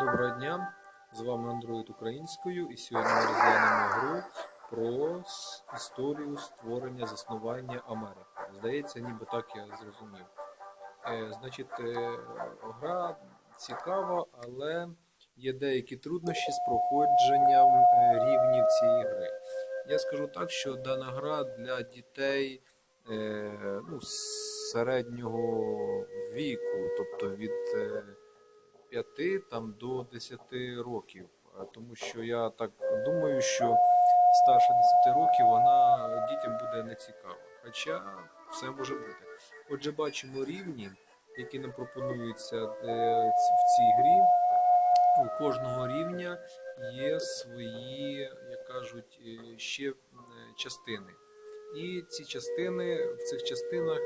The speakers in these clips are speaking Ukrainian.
Доброго дня! З вами Android українською і сьогодні ми розглянемо гру про історію створення заснування Америки. Здається, ніби так я зрозумів. Е, значить, е, гра цікава, але є деякі труднощі з проходженням е, рівнів цієї гри. Я скажу так, що дана гра для дітей е, ну, середнього віку, тобто від е, 5 там, до 10 років. Тому що я так думаю, що старше 10 років вона дітям буде не цікава. Хоча все може бути. Отже, бачимо рівні, які нам пропонуються е, в цій грі. У кожного рівня є свої, як кажуть, е, ще е, частини. І ці частини, в цих частинах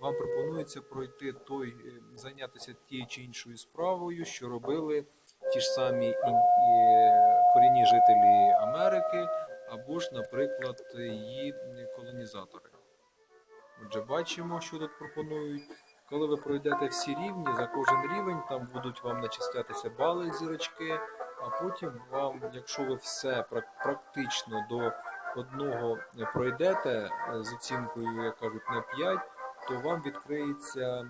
вам пропонується пройти той, е, зайнятися тією чи іншою справою, що робили ті ж самі е, корінні жителі Америки, або ж, наприклад, її колонізатори. Отже, бачимо, що тут пропонують. Коли ви пройдете всі рівні, за кожен рівень там будуть вам начислятися бали зірочки, а потім вам, якщо ви все практично до одного пройдете е, з оцінкою, як кажуть, на 5, то вам відкриється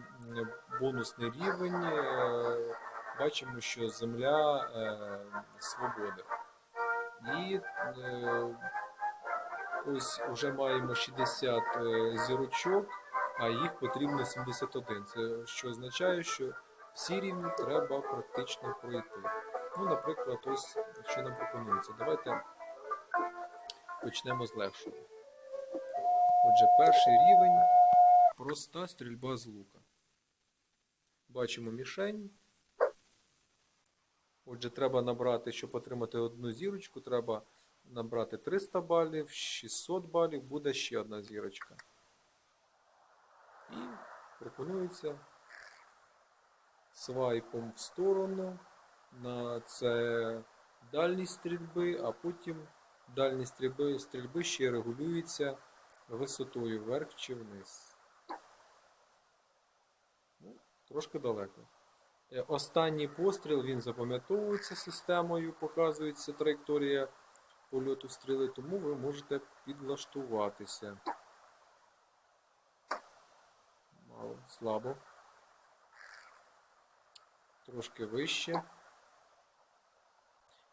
бонусний рівень. е, Бачимо, що земля е, свободи. І ось вже маємо 60 е, зірочок, а їх потрібно 71. Це що означає, що всі рівні треба практично пройти. Ну, наприклад, ось що нам пропонується. Давайте почнемо з легшого. Отже, перший рівень проста стрільба з лука. Бачимо мішень. Отже, треба набрати, щоб отримати одну зірочку, треба набрати 300 балів, 600 балів, буде ще одна зірочка. І пропонується свайпом в сторону на це дальність стрільби, а потім дальність стрільби, стрільби ще регулюється висотою вверх чи вниз. Ну, трошки далеко. Е, Останній постріл він запам'ятовується системою, показується траєкторія польоту стріли, тому ви можете підлаштуватися. Мало, слабо. Трошки вище.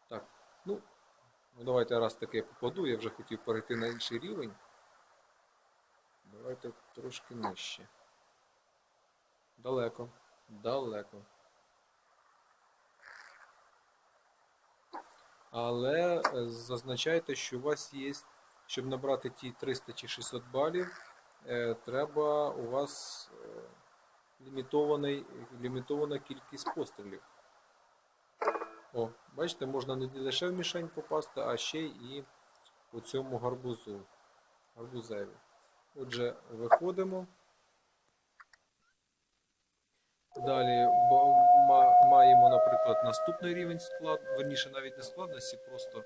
Так, ну, ну давайте раз таке попаду, я вже хотів перейти на інший рівень. Давайте трошки нижче. Далеко. Далеко. Але е, зазначайте, що у вас є, щоб набрати ті 300 чи 600 балів, е, треба у вас е, лімітована кількість пострілів. О, бачите, можна не лише в мішень попасти, а ще і по цьому гарбузу. Гарбузеві. Отже, виходимо. Далі маємо, наприклад, наступний рівень склад, верніше навіть не складності, просто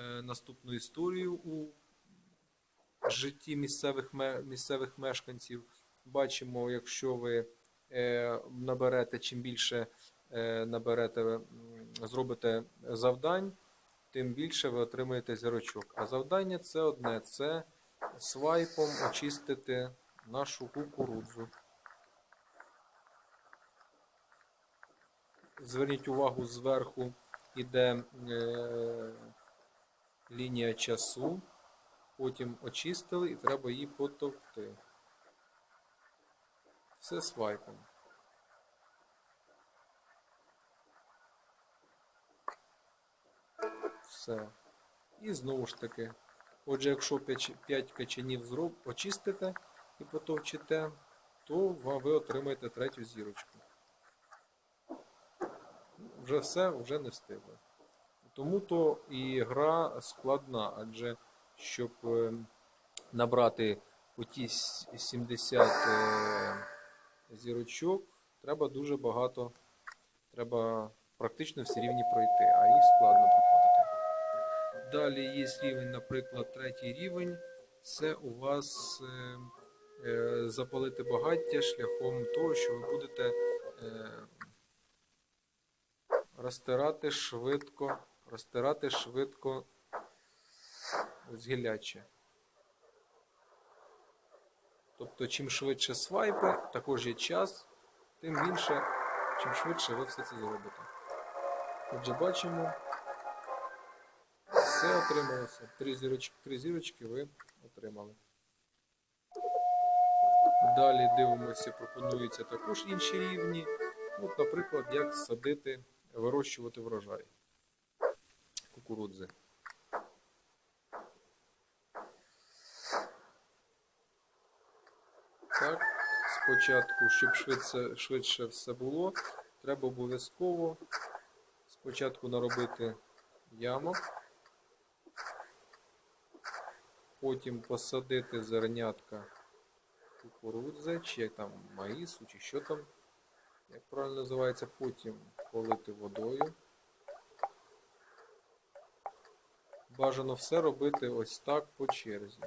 е, наступну історію у житті місцевих, місцевих мешканців. Бачимо, якщо ви е, наберете, чим більше е, наберете, зробите завдань, тим більше ви отримаєте зірочок. А завдання це одне: це свайпом очистити нашу кукурудзу. Зверніть увагу, зверху іде е, лінія часу, потім очистили і треба її потовкти. Все свайпом. Все. І знову ж таки. Отже, якщо 5 качанів очистите і потовчите, то ви отримаєте третю зірочку. Вже все, вже не встигли. Тому то і гра складна, адже щоб е, набрати оті 70 е, зірочок, треба дуже багато, треба практично всі рівні пройти, а їх складно. Далі є рівень, наприклад, третій рівень. Це у вас е, е, запалити багаття шляхом того, що ви будете е, розтирати швидко, розтирати швидко згіляче. Тобто, чим швидше свайпи, також є час, тим більше, чим швидше ви все це зробите. Отже, бачимо, все отрималося. Три зірочки, три зірочки ви отримали. Далі дивимося, пропонуються також інші рівні. От, наприклад, як садити, вирощувати врожай кукурудзи. Так, спочатку, щоб швидше, швидше все було, треба обов'язково спочатку наробити ямок, потім посадити зернятка кукурудзи, чи там маїсу, чи що там, як правильно називається, потім полити водою. Бажано все робити ось так по черзі.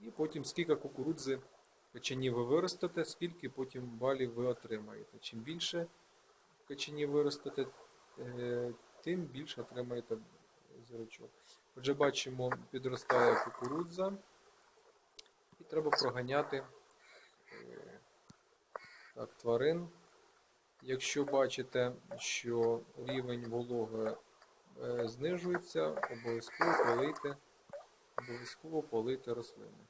І потім скільки кукурудзи качанів ви виростете, скільки потім балів ви отримаєте. Чим більше качанів виростете, е, тим більше отримаєте зірочок. Отже, бачимо, підростає кукурудза. І треба проганяти е, так, тварин. Якщо бачите, що рівень вологи е, знижується, обов'язково полийте, обов'язково полийте рослини.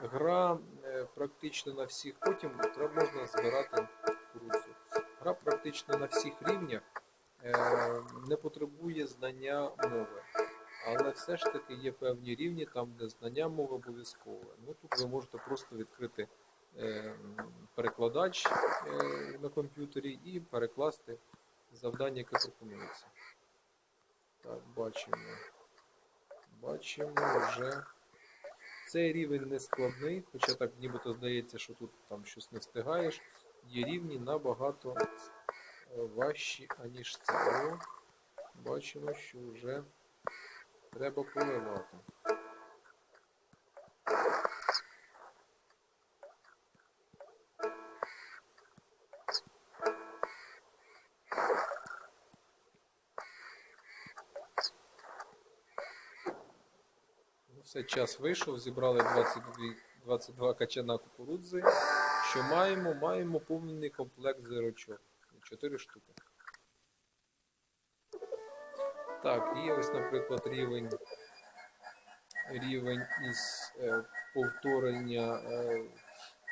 Гра е, практично на всіх, потім можна збирати кукурудзу. Гра практично на всіх рівнях не потребує знання мови. Але все ж таки є певні рівні, там, де знання мови обов'язкове. Ну, тут ви можете просто відкрити е, перекладач е, на комп'ютері і перекласти завдання, яке пропонується. Так, бачимо. Бачимо вже. Цей рівень не складний, хоча так нібито здається, що тут там щось не встигаєш. Є рівні набагато е, важчі, аніж це. О, бачимо, що вже треба поливати. Ну, все, час вийшов, зібрали 22, 22 качана кукурудзи. Що маємо? Маємо повний комплект зирочок. 4 штуки. Так, є ось, наприклад, рівень, рівень із е, повторення, е,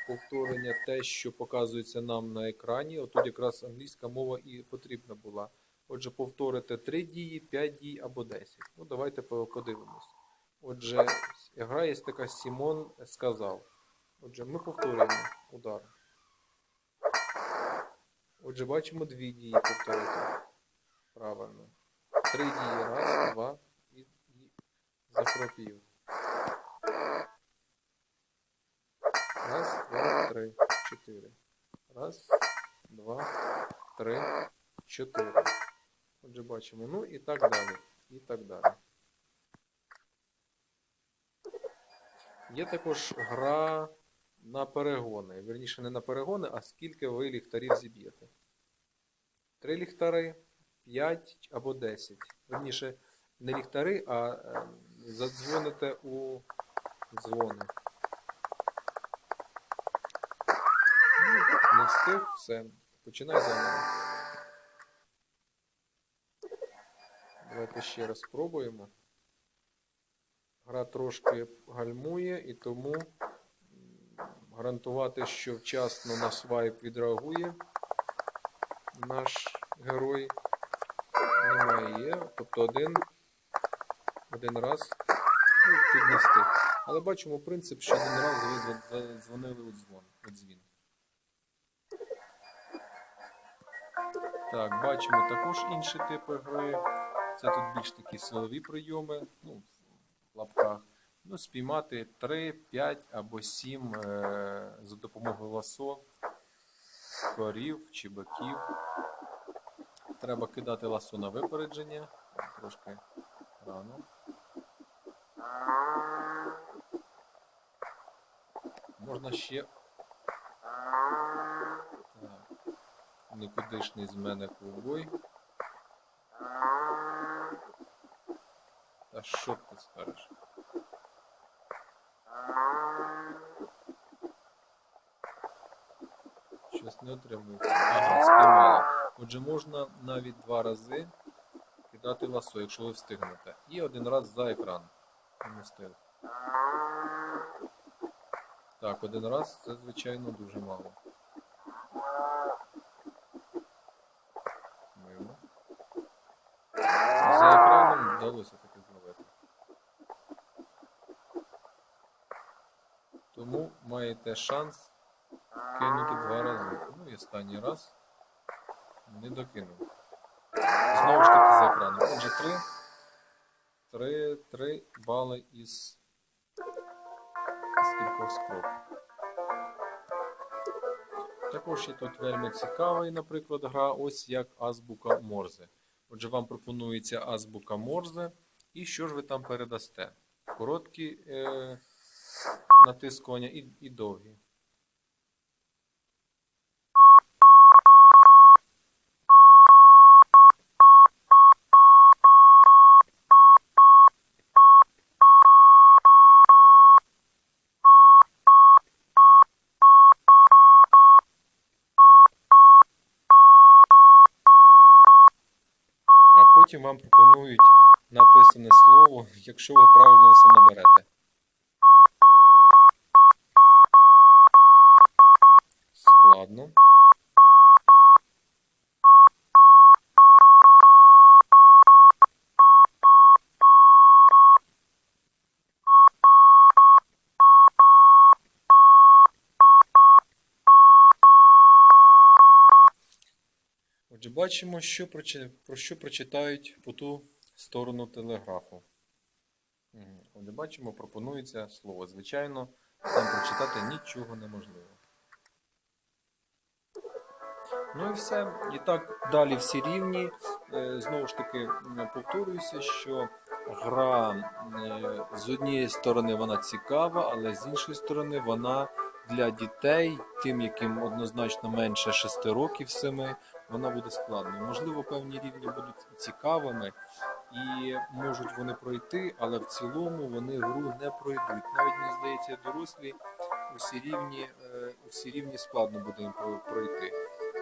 повторення те, що показується нам на екрані. Отут якраз англійська мова і потрібна була. Отже, повторити 3 дії, 5 дій або 10. Ну, давайте подивимось. Отже, гра є така Сімон сказав. Отже, ми повторюємо удар. Отже, бачимо дві дії повторити. Правильно. Три дії. Раз, два і, і захропів. Раз, два, три, чотири. Раз, два, три, чотири. Отже, бачимо. Ну і так далі. І так далі. Є також гра на перегони. Вірніше, не на перегони, а скільки ви ліхтарів зіб'єте. Три ліхтари, 5 або 10. Вірніше, не ліхтари, а е, задзвоните у дзвони. Не встиг, все. Починай заново. Давайте ще раз спробуємо. Гра трошки гальмує і тому гарантувати, що вчасно на свайп відреагує наш герой немає. Є. Тобто один, один раз ну, тут. Але бачимо принцип, що один раз ви дз- задзвонили у дзвон, у дзвін. Так, бачимо також інші типи гри. Це тут більш такі силові прийоми, ну, в лапках. Ну, спіймати 3, 5 або 7 е, за допомогою ласо, корів чи биків. Треба кидати ласо на випередження. Трошки рано. Можна ще Нікудишний з мене ковбой. Та що ти скажеш? Щось не отримується. Ага, спіймали. Отже, можна навіть два рази кидати ласо, якщо ви встигнете. І один раз за екран. Так, один раз це, звичайно, дуже мало. Мимо. За екраном вдалося таки зловити. Тому маєте шанс кинути два рази. Ну і останній раз не докинув. Знову ж таки за. Отже, три, три, три бали із кількох спроб. Також є тут вельми цікавий, наприклад, гра, ось як азбука Морзе. Отже, вам пропонується азбука Морзе. І що ж ви там передасте? Короткі е, натискування і, і довгі. А потім вам пропонують написане слово, якщо ви правильно все наберете. Складно. Отже, бачимо, що про що прочитають по ту сторону телеграфу. Отже, бачимо, пропонується слово. Звичайно, там прочитати нічого неможливо. Ну і все. І так, далі всі рівні. Е, Знову ж таки, повторююся, що гра е, з однієї сторони вона цікава, але з іншої сторони вона для дітей, тим, яким однозначно менше 6 років 7, вона буде складною. Можливо, певні рівні будуть цікавими і можуть вони пройти, але в цілому вони гру не пройдуть. Навіть мені здається, дорослі усі рівні, е, усі рівні складно буде їм пройти.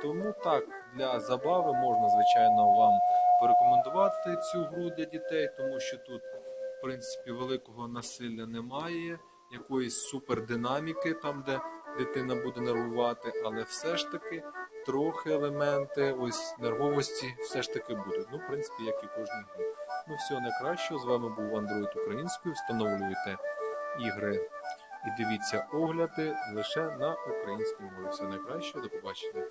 Тому так, для забави можна, звичайно, вам порекомендувати цю гру для дітей, тому що тут, в принципі, великого насилля немає, якоїсь супердинаміки, там, де дитина буде нервувати, але все ж таки трохи елементи ось нервовості все ж таки будуть. Ну, в принципі, як і кожній грі. Ну, всього найкращого. З вами був Android українською. Встановлюйте ігри і дивіться огляди лише на українській мові. Все найкраще, до побачення.